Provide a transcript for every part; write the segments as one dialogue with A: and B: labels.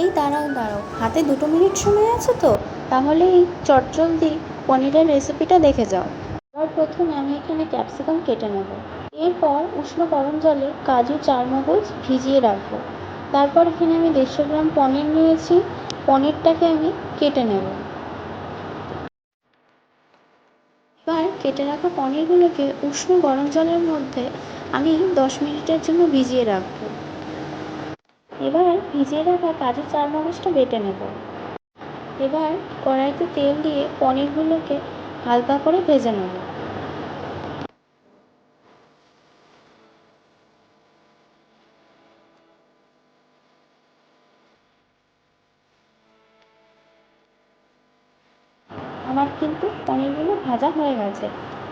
A: এই দাঁড়াও দাঁড়াও। হাতে দুটো মিনিট সময় আছে তো? তাহলে এই চটজলদি পনিরের রেসিপিটা দেখে যাও। সবার প্রথমে আমি এখানে ক্যাপসিকাম কেটে নেব। এরপর উষ্ণ গরম জলে কাজু চারমগজ ভিজিয়ে রাখব। তারপর এখানে আমি দেড়শো গ্রাম পনির নিয়েছি। পনিরটাকে আমি কেটে নেব। এবার কেটে রাখা পনিরগুলোকে উষ্ণ গরম জলের মধ্যে আমি দশ মিনিটের জন্য ভিজিয়ে রাখব। এবার ভিজিয়ে রাখা কাজু চারমগজটা বেটে নেব। এবার কড়াইতে তেল দিয়ে পনিরগুলোকে হালকা করে ভেজে নেব। আমার কিন্তু পনিরগুলো ভাজা হয়ে গেছে।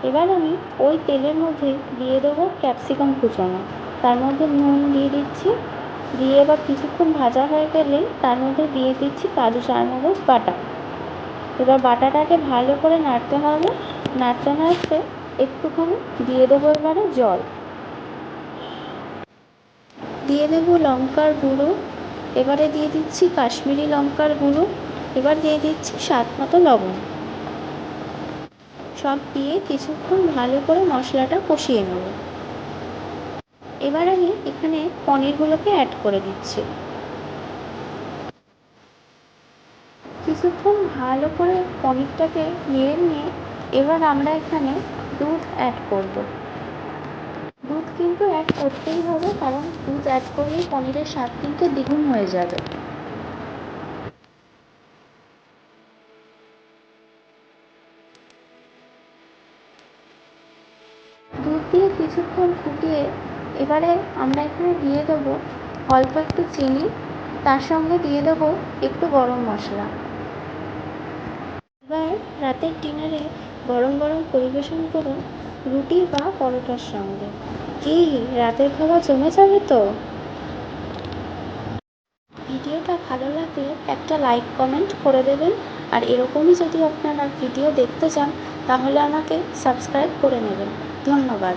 A: এবার আমি ওই তেলের মধ্যে দিয়ে দেবো ক্যাপসিকাম কুচানো। তার মধ্যে নুন দিয়ে দিচ্ছি। দিয়ে এবার কিছুক্ষণ ভাজা হয়ে গেলে তার মধ্যে দিয়ে দিচ্ছি কাজু চারমগজ বাটা। এবার বাটাটাকে ভালো করে নাড়তে হবে। নাড়তে নাড়তে একটুখানি দিয়ে দেবো এবারে জল। দিয়ে দেবো লঙ্কার গুঁড়ো। এবারে দিয়ে দিচ্ছি কাশ্মীরি লঙ্কার গুঁড়ো। এবার দিয়ে দিচ্ছি স্বাদ মতো লবণ। সব দিয়ে কিছুক্ষণ ভালো করে মশলাটা কষিয়ে নেব। এবার আমি এখানে পনিরগুলোকে অ্যাড করে দিচ্ছি। কিছুক্ষণ ভালো করে পনিরটাকে নেড়ে নিয়ে এবার আমরা এখানে দুধ অ্যাড করব। দুধ কিন্তু অ্যাড করতেই হবে, কারণ দুধ অ্যাড করলেই পনিরের স্বাদ কিন্তু দ্বিগুণ হয়ে যাবে। দুধ দিয়ে কিছুক্ষণ ফুটিয়ে এবারে আমরা এখানে দিয়ে দেবো অল্প একটু চিনি, তার সঙ্গে দিয়ে দেবো একটু গরম মশলা। এবার রাতের ডিনারে গরম গরম পরিবেশন করুন রুটি বা পরোটার সঙ্গে। কি, রাতের খাবার জমে যাবে তো? ভিডিওটা ভালো লাগলে একটা লাইক, কমেন্ট করে দেবেন। আর এরকমই যদি আপনারা ভিডিও দেখতে চান, তাহলে আমাকে সাবস্ক্রাইব করে নেবেন। ধন্যবাদ।